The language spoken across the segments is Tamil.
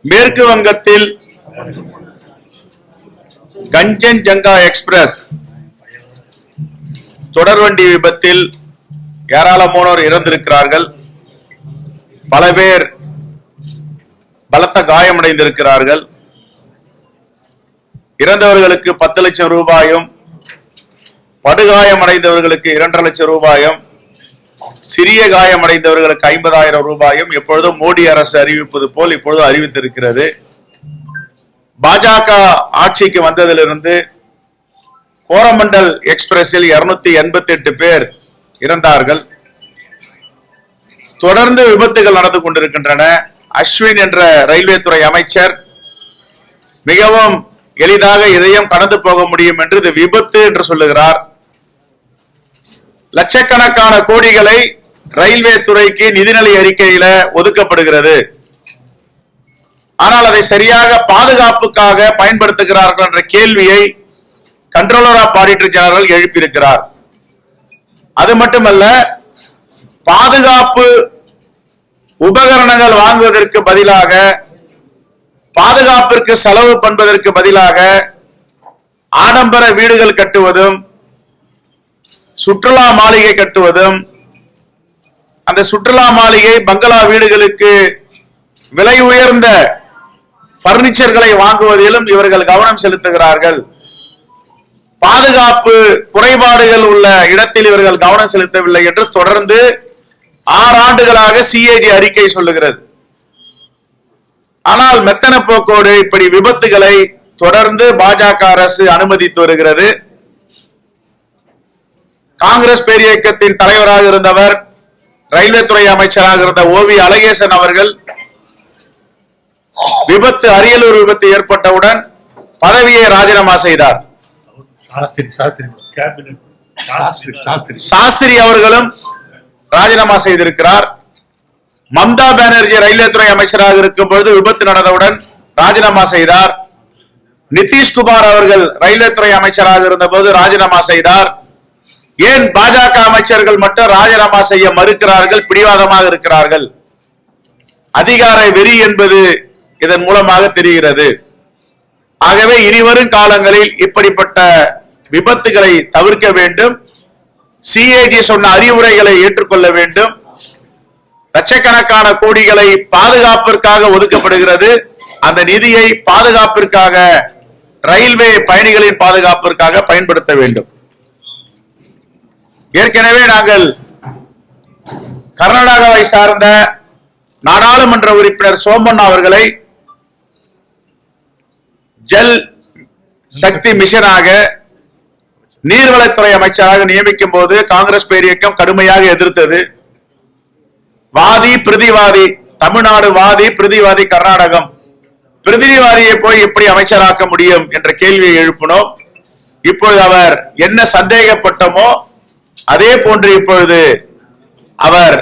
மேற்கு வங்கத்தில் கஞ்சன்ஜங்கா எக்ஸ்பிரஸ் தொடர்வண்டி விபத்தில் ஏராளமானோர் இறந்திருக்கிறார்கள். பல பேர் பலத்த காயமடைந்திருக்கிறார்கள். இறந்தவர்களுக்கு பத்து லட்சம் ரூபாயும் படுகாயமடைந்தவர்களுக்கு இரண்டரை லட்சம் ரூபாயும் சிறிய காயமடைந்தவர்களுக்கு ஐம்பதாயிரம் ரூபாயும் எப்பொழுதும் மோடி அரசு அறிவிப்பது போல் இப்பொழுது அறிவித்திருக்கிறது. பாஜக ஆட்சிக்கு வந்ததிலிருந்து கோரமண்டல் எக்ஸ்பிரஸில் இருநூத்தி எண்பத்தி எட்டு பேர் இறந்தார்கள் தொடர்ந்து விபத்துகள் நடந்து கொண்டிருக்கின்றன. அஸ்வின் என்ற ரயில்வே துறை அமைச்சர் மிகவும் எளிதாக இதையும் கடந்து போக முடியும் என்று இது விபத்து என்று சொல்லுகிறார். லட்சக்கணக்கான கோடிகளை ரயில்வே துறைக்கு நிதிநிலை அறிக்கையில ஒதுக்கப்படுகிறது. ஆனால் அதை சரியாக பாதுகாப்புக்காக பயன்படுத்துகிறார்கள் என்ற கேள்வியை கண்ட்ரோலர் ஆஃப் ஆடிட்டர் ஜெனரல் எழுப்பியிருக்கிறார். அது மட்டுமல்ல பாதுகாப்பு உபகரணங்கள் வாங்குவதற்கு பதிலாக பாதுகாப்பிற்கு செலவு பண்ணுவதற்கு பதிலாக ஆடம்பர வீடுகள் கட்டுவதும் சுற்றுலா மாளிகை கட்டுவதும் அந்த சுற்றுலா மாளிகை பங்களா வீடுகளுக்கு விலை உயர்ந்த பர்னிச்சர்களை வாங்குவதிலும் இவர்கள் கவனம் செலுத்துகிறார்கள். பாதுகாப்பு குறைபாடுகள் உள்ள இடத்தில் இவர்கள் கவனம் செலுத்தவில்லை என்று தொடர்ந்து ஆறு ஆண்டுகளாக சிஏஜி அறிக்கை சொல்லுகிறது. ஆனால் மெத்தன போக்கோடு இப்படி விபத்துகளை தொடர்ந்து பாஜக அரசு அனுமதித்து வருகிறது. காங்கிரஸ் பேரியக்கத்தின் தலைவராக இருந்தவர் ரயில்வே துறை அமைச்சராக இருந்த ஓவி அழகேசன் அவர்கள் விபத்து அரியலூர் விபத்து ஏற்பட்டவுடன் பதவியை ராஜினாமா செய்தார். சாஸ்திரி அவர்களும் ராஜினாமா செய்திருக்கிறார். மம்தா பானர்ஜி ரயில்வே துறை அமைச்சராக இருக்கும் பொழுது விபத்து நடந்தவுடன் ராஜினாமா செய்தார். நிதிஷ்குமார் அவர்கள் ரயில்வே துறை அமைச்சராக இருந்தபோது ராஜினாமா செய்தார். ஏன் பாஜக அமைச்சர்கள் மட்டும் ராஜினாமா செய்ய மறுக்கிறார்கள் பிடிவாதமாக இருக்கிறார்கள்? அதிகார வெறி என்பது இதன் மூலமாக தெரிகிறது. ஆகவே இனிவரும் காலங்களில் இப்படிப்பட்ட விபத்துகளை தவிர்க்க வேண்டும். சிஏஜி சொன்ன அறிவுரைகளை ஏற்றுக்கொள்ள வேண்டும். லட்சக்கணக்கான கோடிகளை பாதுகாப்பிற்காக ஒதுக்கப்படுகிறது. அந்த நிதியை பாதுகாப்பிற்காக ரயில்வே பயணிகளின் பாதுகாப்பிற்காக பயன்படுத்த வேண்டும். ஏற்கனவே நாங்கள் கர்நாடகாவை சார்ந்த நாடாளுமன்ற உறுப்பினர் சோமன் அவர்களை ஜல் சக்தி மிஷனாக நீர்வளத்துறை அமைச்சராக நியமிக்கும் போது காங்கிரஸ் பேரியக்கம் கடுமையாக எதிர்த்தது. வாதி பிரதிவாதி தமிழ்நாடு வாதி பிரதிவாதி கர்நாடகம். பிரதிவாதியை போய் எப்படி அமைச்சராக்க முடியும் என்ற கேள்வியை எழுப்பினோம். இப்பொழுது அவர் என்ன சந்தேகப்பட்டமோ அதே போன்று இப்பொழுது அவர்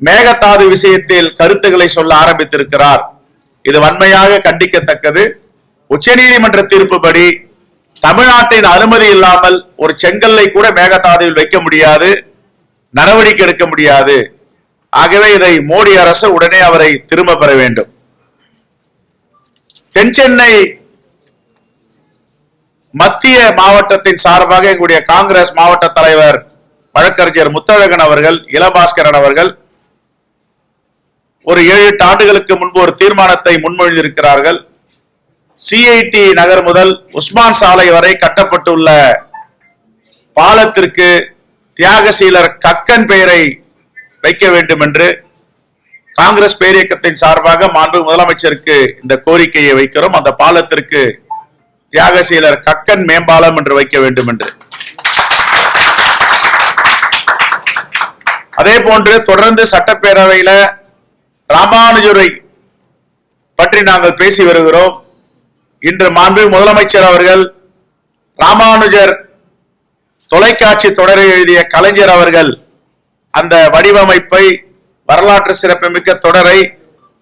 மேகதாது விஷயத்தில் கருத்துக்களை சொல்ல ஆரம்பித்திருக்கிறார். இது வன்மையாக கண்டிக்கத்தக்கது. உச்ச நீதிமன்ற தீர்ப்புப்படி தமிழ்நாட்டின் அனுமதி இல்லாமல் ஒரு செங்கல்லை கூட மேகதாதுவில் வைக்க முடியாது. நடவடிக்கை எடுக்க முடியாது. ஆகவே இதை மோடி அரசு உடனே அவரை திரும்ப பெற வேண்டும். தென் சென்னை மத்திய மாவட்டத்தின் சார்பாக எங்களுடைய காங்கிரஸ் மாவட்ட தலைவர் வழக்கறிஞர் முத்தழகன் அவர்கள் இளபாஸ்கரன் அவர்கள் ஒரு ஏழு எட்டு ஆண்டுகளுக்கு முன்பு ஒரு தீர்மானத்தை முன்மொழிந்திருக்கிறார்கள். சிஐடி நகர் முதல் உஸ்மான் சாலை வரை கட்டப்பட்டுள்ள பாலத்திற்கு தியாகசீலர் கக்கன் பெயரை வைக்க வேண்டும் என்று காங்கிரஸ் பேரியக்கத்தின் சார்பாக மாண்பு முதலமைச்சருக்கு இந்த கோரிக்கையை வைக்கிறோம். அந்த பாலத்திற்கு தியாகசீலர் கக்கன் மேம்பாலம் என்று வைக்க வேண்டும் என்று அதே போன்று தொடர்ந்து சட்டப்பேரவையில ராமானுஜரை பற்றி நாங்கள் பேசி வருகிறோம். இன்று மாண்பு முதலமைச்சர் அவர்கள் ராமானுஜர் தொலைக்காட்சி தொடரை எழுதிய கலைஞர் அவர்கள் அந்த வடிவமைப்பை வரலாற்று சிறப்புமிக்க தொடரை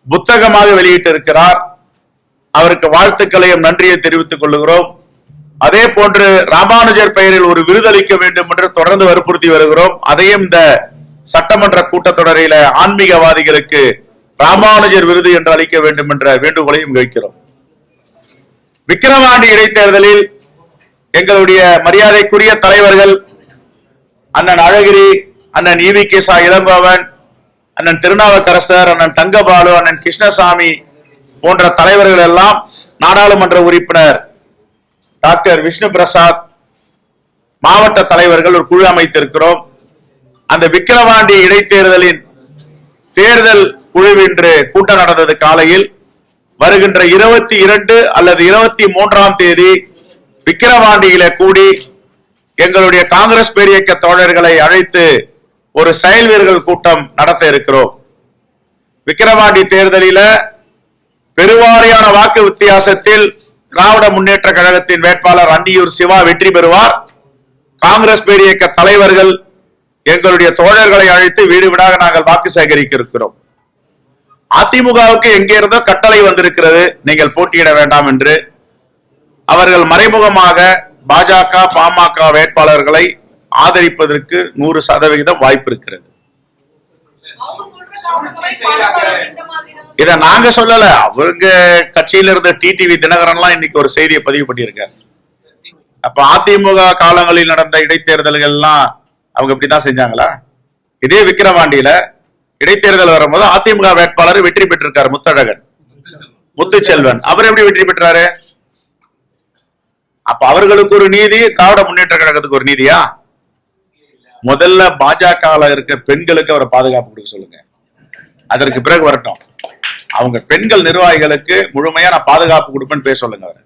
புத்தகமாக வெளியிட்டிருக்கிறார். அவருக்கு வாழ்த்துக்களையும் நன்றியை தெரிவித்துக் கொள்கிறோம் அதே போன்று ராமானுஜர் பெயரில் ஒரு விருதளிக்க வேண்டும் என்று தொடர்ந்து வற்புறுத்தி வருகிறோம். அதையும் இந்த சட்டமன்ற கூட்டத்தொடரில ஆன்மீகவாதிகளுக்கு ராமானுஜர் விருது என்று அளிக்க வேண்டும் என்ற வேண்டுகோளையும் வைக்கிறோம். விக்கிரவாண்டி இடைத்தேர்தலில் எங்களுடைய மரியாதைக்குரிய தலைவர்கள் அண்ணன் அழகிரி அண்ணன் ஈவி கேசா இளங்கோவன் அண்ணன் திருநாவுக்கரசர் அண்ணன் தங்கபாலு அண்ணன் கிருஷ்ணசாமி போன்ற தலைவர்கள் எல்லாம் நாடாளுமன்ற உறுப்பினர் டாக்டர் விஷ்ணு பிரசாத் மாவட்ட தலைவர்கள் ஒரு குழு அமைத்திருக்கிறோம். அந்த விக்கிரவாண்டி இடைத்தேர்தலின் தேர்தல் குழுவின்று கூட்டம் நடந்தது காலையில். வருகின்ற இருபத்தி இரண்டு அல்லது இருபத்தி மூன்றாம் தேதி விக்கிரவாண்டியில கூடி எங்களுடைய காங்கிரஸ் பேரியக்க தோழர்களை அழைத்து ஒரு செயல் வீரர்கள் கூட்டம் நடத்த இருக்கிறோம். விக்கிரவாண்டி தேர்தலில பெருவாரியான வாக்கு வித்தியாசத்தில் திராவிட முன்னேற்ற கழகத்தின் வேட்பாளர் அண்டியூர் சிவா வெற்றி பெறுவார். காங்கிரஸ் பேரியக்க தலைவர்கள் எங்களுடைய தோழர்களை அழைத்து வீடு வீடாக நாங்கள் வாக்கு சேகரிக்க இருக்கிறோம் அதிமுகவுக்கு எங்கே இருந்தோ கட்டளை வந்திருக்கிறது. நீங்கள் போட்டியிட வேண்டாம் என்று. அவர்கள் மறைமுகமாக பாஜக பாமக வேட்பாளர்களை ஆதரிப்பதற்கு நூறு சதவிகிதம் வாய்ப்பு இருக்கிறது. இத நாங்க சொல்லல. அவங்க கட்சியில இருந்த டிடிவி தினகரன்லாம் இன்னைக்கு ஒரு செய்தியை பதிவு பண்ணியிருக்காரு. அப்ப அதிமுக காலங்களில் நடந்த இடைத்தேர்தல்கள் எல்லாம் அவங்க இப்படிதான் செஞ்சாங்களா? இதே விக்கிரவாண்டியில இடைத்தேர்தல் வரும்போது அதிமுக வேட்பாளர் வெற்றி பெற்றிருக்காரு முத்தழகன். முத்துச்செல்வன். அவர் எப்படி வெற்றி பெற்றாரு? அப்ப அவர்களுக்கு ஒரு நீதி திராவிட முன்னேற்ற கழகத்துக்கு ஒரு நீதியா? முதல்ல பாஜக இருக்க பெண்களுக்கு அவரை பாதுகாப்பு கொடுக்க சொல்லுங்க. அதற்கு பிறகு வரட்டும். அவங்க பெண்கள் நிர்வாகிகளுக்கு முழுமையா நான் பாதுகாப்பு கொடுப்பேன்னு பேச சொல்லுங்க அவரை.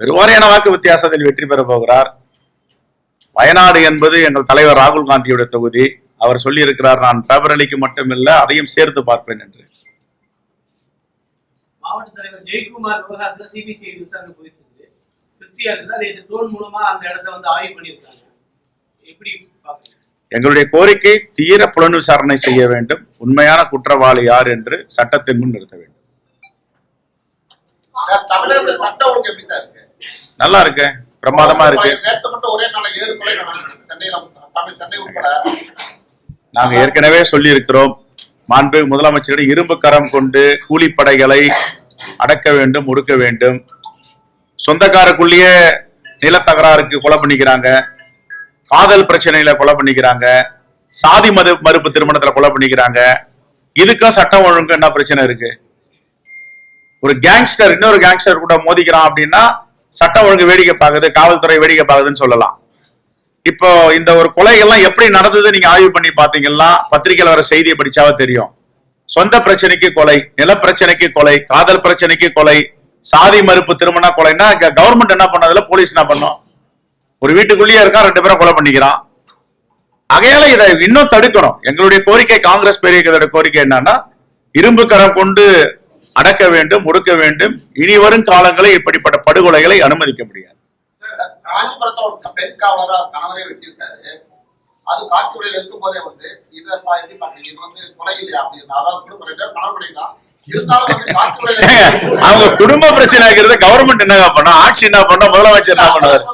பெருவாரியான வாக்கு வித்தியாசத்தில் வெற்றி பெற போகிறார். வயநாடு என்பது எங்கள் தலைவர் ராகுல் காந்தியுடைய தொகுதி. அவர் சொல்லி இருக்கிறார் நான் பிரபரலிக்கு மட்டுமில்ல அதையும் சேர்த்து பார்ப்பேன் என்று. மாவட்ட தலைவர் ஜெயக்குமார் விவகாரத்துல சிபிசிஐ விசாரணை போயிட்டு இருக்கு திருப்தியா இருக்குதா நேற்று ட்ரோன் மூலமா அந்த இடத்த வந்து ஆய்வு பண்ணியிருக்காங்க. எப்படி பாக்குறீங்க எங்களுடைய கோரிக்கை தீர புலன் விசாரணை செய்ய வேண்டும். உண்மையான குற்றவாளி யார் என்று சட்டத்தின் முன் நிறுத்த வேண்டும். சார், தமிழகத்துல சட்ட ஒழுங்கு எப்படி சார் இருக்கு? நல்லா இருக்கு. பிரமாதமா இருக்கு. நாங்க ஏற்கனவே சொல்லி இருக்கிறோம் மாண்பு முதலமைச்சரிடம் இரும்பு கரம் கொண்டு கூலிப்படைகளை அடக்க வேண்டும் ஒடுக்க வேண்டும். சொந்தக்காரக்குள்ளேயே நிலத்தகராறுக்கு கொலை பண்ணிக்கிறாங்க. காதல் பிரச்சனையில கொலை பண்ணிக்கிறாங்க. சாதி மது மறுப்பு திருமணத்துல கொலை பண்ணிக்கிறாங்க. இதுக்கும் சட்டம் ஒழுங்கு என்ன பிரச்சனை இருக்கு? ஒரு கேங்ஸ்டர் இன்னொரு கேங்ஸ்டர் கூட மோதிக்கிறான் அப்படின்னா சட்டம் ஒழுங்கு வேடிக்கை பார்க்குது காவல்துறை வேடிக்கை பார்க்குதுன்னு சொல்லலாம். இப்போ இந்த ஒரு கொலைகள்லாம் எப்படி நடந்தது நீங்க ஆய்வு பண்ணி பாத்தீங்கன்னா பத்திரிகையில வர செய்தியை படிச்சாவே தெரியும். சொந்த பிரச்சனைக்கு கொலை நில பிரச்சனைக்கு கொலை காதல் பிரச்சனைக்கு கொலை சாதி மறுப்பு திருமண கொலைன்னா கவர்மெண்ட் என்ன பண்ணதுல போலீஸ் என்ன பண்ணும்? ஒரு வீட்டுக்குள்ளேயே இருக்கா ரெண்டு பேரும் கொலை பண்ணிக்கிறான். ஆகையால இதை இன்னும் தடுக்கணும். எங்களுடைய கோரிக்கை காங்கிரஸ் பெரிய கோரிக்கை என்னன்னா இரும்பு கரம் கொண்டு அடக்க வேண்டும் ஒடுக்க வேண்டும். இனி வரும் காலங்களில் இப்படிப்பட்ட படுகொலைகளை அனுமதிக்க முடியாது. காஞ்சிபுரத்துல ஒரு பெண் காவலரா கணவரே வெட்டியிருக்காரு. அது காட்சியுடையில இருக்கும் போதே வந்து இதை எப்படி பாக்குறீங்க இது வந்து கொலை இல்லையா? அப்படின்னு அதாவது ரெண்டு தான். அவங்க குடும்ப பிரச்சனை ஆகிறது கவர்மெண்ட் என்னங்க பண்ணும் ஆட்சி என்ன பண்ணும் முதலமைச்சர் என்ன பண்ணுவார்?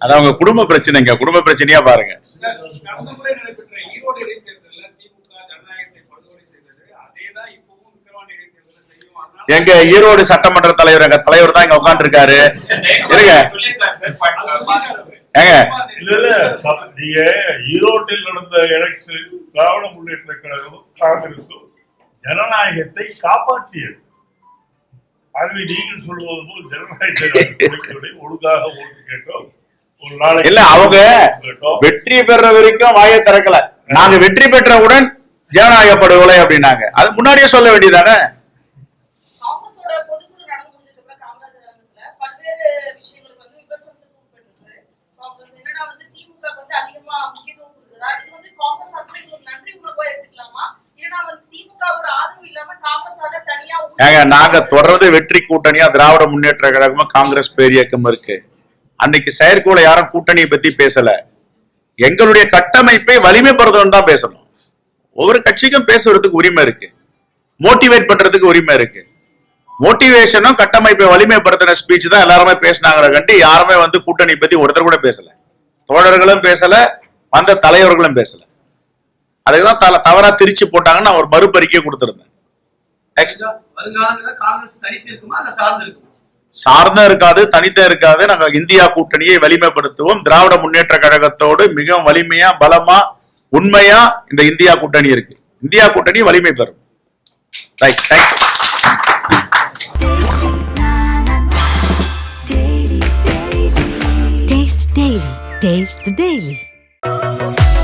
அது அவங்க குடும்ப பிரச்சனைங்க. குடும்ப பிரச்சனையா பாருங்க சார், கடந்த முறை நடைபெற்ற ஈரோடு இடைத்தேர்தலில் திமுக ஜனநாயகத்தை படுகொலை செய்தது அதேதான் இப்பவும் விக்கிரவாண்டி இடைத்தேர்தலில் செய்யும் அதனால எங்க ஈரோடு சட்டமன்ற தலைவர் எங்க தலைவர் தான் இங்க உட்கார்ந்து இருக்காரு இருங்க. ஏங்க. இல்ல இல்ல. ச- நீங்க ஈரோட்டில் நடந்த எலெக்ஷன் திராவிட முன்னேற்ற கழகமும் காங்கிரசும் ஜனநாயகத்தை காப்பாற்றியது. ஆகவே நீங்கள் சொல்வது போல் ஜனநாயகத்தை ஒழுங்காக ஓட்டு கேட்டோம். இல்ல அவங்க. வெற்றி பெற வரைக்கும் வாயை திறக்கல. நாங்க வெற்றி பெற்றவுடன் ஜனநாயக படுகொலை அப்படின்னாங்க. அது முன்னாடியே சொல்ல வேண்டியதானே இது காங்கிரஸ் சார்பில் ஒரு நன்றி உணர்வா எடுத்துக்கலாமா? ஏங்க நாங்க தொடர்ந்து வெற்றி கூட்டணியா திராவிட முன்னேற்ற கழகமா காங்கிரஸ் பேரியக்கம் இருக்கு. அன்னைக்கு செயற்கூட யாரும் கூட்டணியை பத்தி பேசல. எங்களுடைய கட்டமைப்பை வலிமைப்படுத்தணும் தான் பேசணும். ஒவ்வொரு கட்சிக்கும் பேசுறதுக்கு உரிமை இருக்கு. மோட்டிவேட் பண்றதுக்கு உரிமை இருக்கு. மோட்டிவேஷனும் கட்டமைப்பை வலிமைப்படுத்தின ஸ்பீச் தான் எல்லாருமே பேசினாங்கிற கண்டி யாருமே வந்து கூட்டணி பத்தி ஒருத்தர் கூட பேசல. தோழர்களும் பேசல வந்த தலைவர்களும் பேசல. அதுக்குதான் தல- தவறா திரிச்சு போட்டாங்கன்னு நான் ஒரு மறுபறிக்கை கொடுத்திருந்தேன். நெக்ஸ்ட் வருங்காலங்களில் காங்கிரஸ் தனித்து இருக்குமா இல்ல சார்ந்து இருக்காது தனித்தும் இருக்காது. நாங்க இந்தியா கூட்டணியை வலிமைப்படுத்துவோம். திராவிட முன்னேற்ற கழகத்தோடு மிகவும் வலிமையா பலமா உண்மையா இந்த இந்தியா கூட்டணி இருக்கு. இந்தியா கூட்டணி வலிமை பெறும். Right thank you Taste the Daily. Taste the Daily.